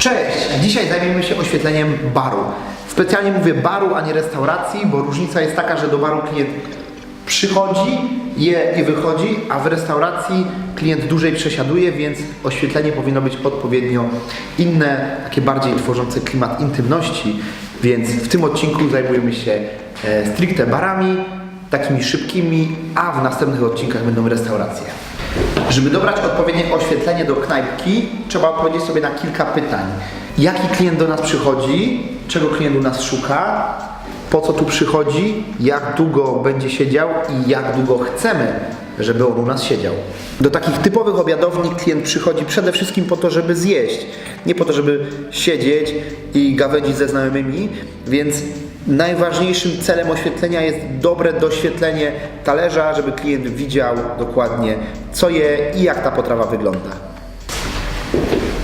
Cześć! Dzisiaj zajmiemy się oświetleniem baru. Specjalnie mówię baru, a nie restauracji, bo różnica jest taka, że do baru klient przychodzi, je i wychodzi, a w restauracji klient dłużej przesiaduje, więc oświetlenie powinno być odpowiednio inne, takie bardziej tworzące klimat intymności. Więc w tym odcinku zajmujemy się e, stricte barami, takimi szybkimi, a w następnych odcinkach będą restauracje. Żeby dobrać odpowiednie oświetlenie do knajpki, trzeba odpowiedzieć sobie na kilka pytań. Jaki klient do nas przychodzi? Czego klient u nas szuka? Po co tu przychodzi? Jak długo będzie siedział i jak długo chcemy, żeby on u nas siedział? Do takich typowych obiadowni klient przychodzi przede wszystkim po to, żeby zjeść. Nie po to, żeby siedzieć i gawędzić ze znajomymi, więc Najważniejszym celem oświetlenia jest dobre doświetlenie talerza, żeby klient widział dokładnie co je i jak ta potrawa wygląda.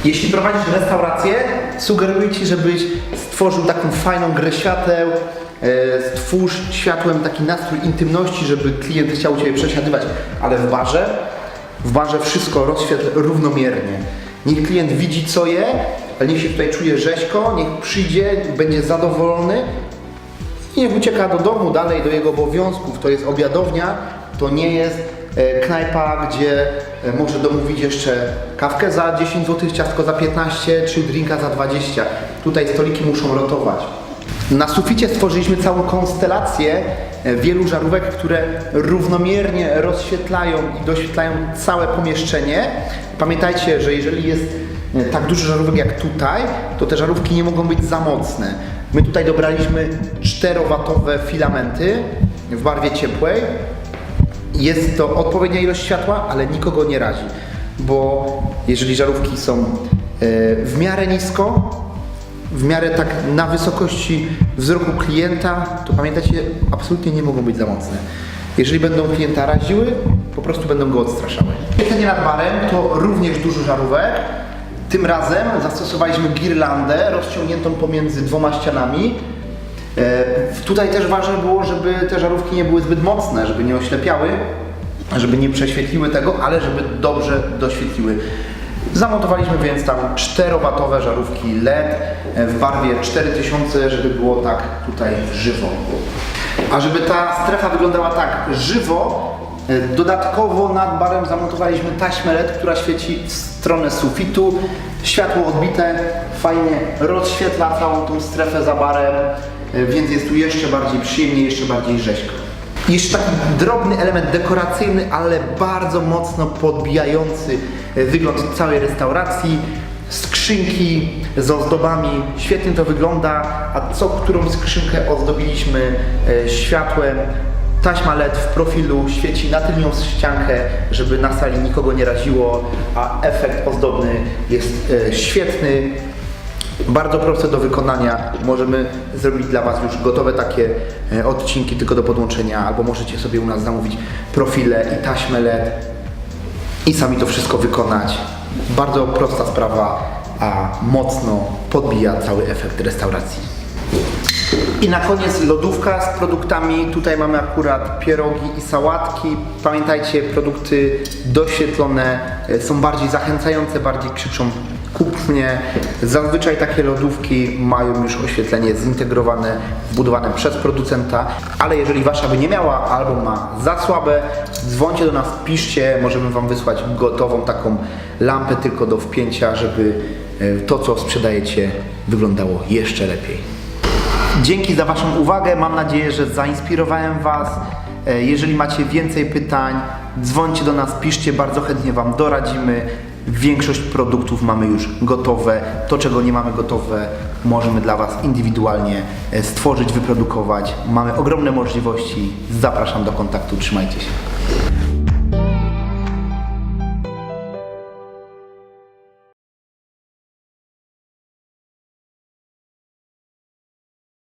Jeśli prowadzisz restaurację, sugeruję Ci, żebyś stworzył taką fajną grę świateł, stwórz światłem taki nastrój intymności, żeby klient chciał Ciebie przesiadywać, ale w barze, w barze wszystko rozświetl równomiernie. Niech klient widzi co je, ale niech się tutaj czuje rzeźko, niech przyjdzie, będzie zadowolony i niech ucieka do domu dalej, do jego obowiązków. To jest obiadownia, to nie jest e, knajpa, gdzie e, może domówić jeszcze kawkę za 10 zł, ciastko za 15 czy drinka za 20. Tutaj stoliki muszą rotować. Na suficie stworzyliśmy całą konstelację e, wielu żarówek, które równomiernie rozświetlają i doświetlają całe pomieszczenie. Pamiętajcie, że jeżeli jest e, tak dużo żarówek jak tutaj, to te żarówki nie mogą być za mocne. My tutaj dobraliśmy 4-watowe filamenty w barwie ciepłej. Jest to odpowiednia ilość światła, ale nikogo nie razi, bo jeżeli żarówki są e, w miarę nisko, w miarę tak na wysokości wzroku klienta, to pamiętajcie, absolutnie nie mogą być za mocne. Jeżeli będą klienta raziły, po prostu będą go odstraszały. Świetlenie nad barem to również dużo żarówek. Tym razem zastosowaliśmy girlandę rozciągniętą pomiędzy dwoma ścianami. E, Tutaj też ważne było, żeby te żarówki nie były zbyt mocne, żeby nie oślepiały, żeby nie prześwietliły tego, ale żeby dobrze doświetliły. Zamontowaliśmy więc tam 4-watowe żarówki LED w barwie 4000, żeby było tak tutaj żywo. A żeby ta strefa wyglądała tak żywo, e, dodatkowo nad barem zamontowaliśmy taśmę LED, która świeci w stronę sufitu. Światło odbite fajnie rozświetla całą tą strefę za barem, e, więc jest tu jeszcze bardziej przyjemnie, jeszcze bardziej rzeźko. Jeszcze taki drobny element dekoracyjny, ale bardzo mocno podbijający e, wygląd całej restauracji. Skrzynki z ozdobami, świetnie to wygląda, a co którą skrzynkę ozdobiliśmy e, światłem. Taśma LED w profilu świeci na tylnią ściankę, żeby na sali nikogo nie raziło, a efekt ozdobny jest e, świetny. Bardzo proste do wykonania. Możemy zrobić dla Was już gotowe takie e, odcinki tylko do podłączenia, albo możecie sobie u nas zamówić profile i taśmę LED i sami to wszystko wykonać. Bardzo prosta sprawa, a mocno podbija cały efekt restauracji. I na koniec lodówka z produktami. Tutaj mamy akurat pierogi i sałatki. Pamiętajcie, produkty doświetlone e, są bardziej zachęcające, bardziej krzyczą kup mnie. Zazwyczaj takie lodówki mają już oświetlenie zintegrowane, wbudowane przez producenta, ale jeżeli wasza by nie miała albo ma za słabe, dzwońcie do nas, piszcie, możemy wam wysłać gotową taką lampę tylko do wpięcia, żeby e, to co sprzedajecie wyglądało jeszcze lepiej. Dzięki za Waszą uwagę. Mam nadzieję, że zainspirowałem Was. E, Jeżeli macie więcej pytań, dzwońcie do nas, piszcie, bardzo chętnie Wam doradzimy. Większość produktów mamy już gotowe. To, czego nie mamy gotowe, możemy dla Was indywidualnie e, stworzyć, wyprodukować. Mamy ogromne możliwości. Zapraszam do kontaktu. Trzymajcie się.